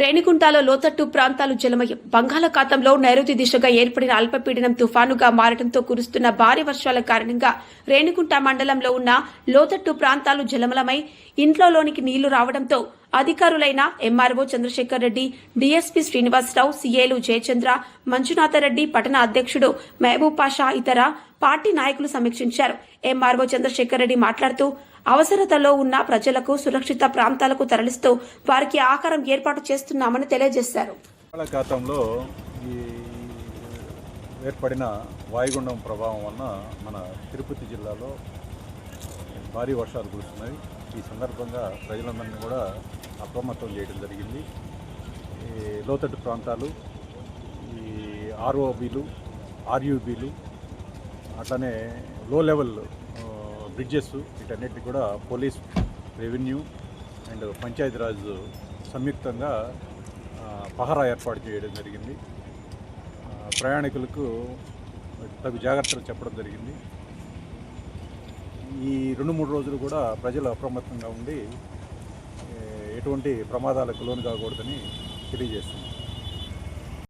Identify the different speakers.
Speaker 1: రేణిగుంటలో లోతట్టు ప్రాంతాలు జలమయం. బంగాళాఖాతంలో నైరుతి దిశగా ఏర్పడిన అల్పపీడనం తుఫానుగా మారడంతో కురుస్తున్న భారీ వర్షాల కారణంగా రేణిగుంట మండలంలో ఉన్న లోతట్టు ప్రాంతాలు జలమలమై ఇంట్లోలోనికి నీళ్ళు రావడంతో అధికారులైన ఎంఆర్ఓ చంద్రశేఖర్ రెడ్డి డీఎస్పీ శ్రీనివాసరావు సీఏలు జయచంద్ర మంజునాథరెడ్డి పట్టణ అధ్యక్షుడు మహబూబ్ పాషా ఇతర పార్టీ నాయకులు సమీక్షించారు. ఎంఆర్ఓ చంద్రశేఖర్ రెడ్డి మాట్లాడుతూ అవసరతలో ఉన్న ప్రజలకు సురక్షిత ప్రాంతాలకు తరలిస్తూ వారికి ఆహారం ఏర్పాటు చేస్తున్నామని తెలియజేశారు.
Speaker 2: బంగాళాఖాతంలో ఈ ఏర్పడిన వాయుగుండం ప్రభావం వలన మన తిరుపతి జిల్లాలో భారీ వర్షాలు కురుస్తున్నాయి. ఈ సందర్భంగా ప్రజలందరినీ కూడా అప్రమత్తం చేయడం జరిగింది. ఈ లోతట్టు ప్రాంతాలు ఈ ఆర్ఓబీలు ఆర్యూబీలు అట్లనే లో లెవెల్ బ్రిడ్జెస్ వీటన్నిటిని కూడా పోలీస్ రెవెన్యూ అండ్ పంచాయతీరాజ్ సంయుక్తంగా పహరా ఏర్పాటు చేయడం జరిగింది. ప్రయాణికులకు తగు జాగ్రత్తలు చెప్పడం జరిగింది. ఈ రెండు మూడు రోజులు కూడా ప్రజలు అప్రమత్తంగా ఉండి ఎటువంటి ప్రమాదాలకు లోను కాకూడదని తెలియజేస్తుంది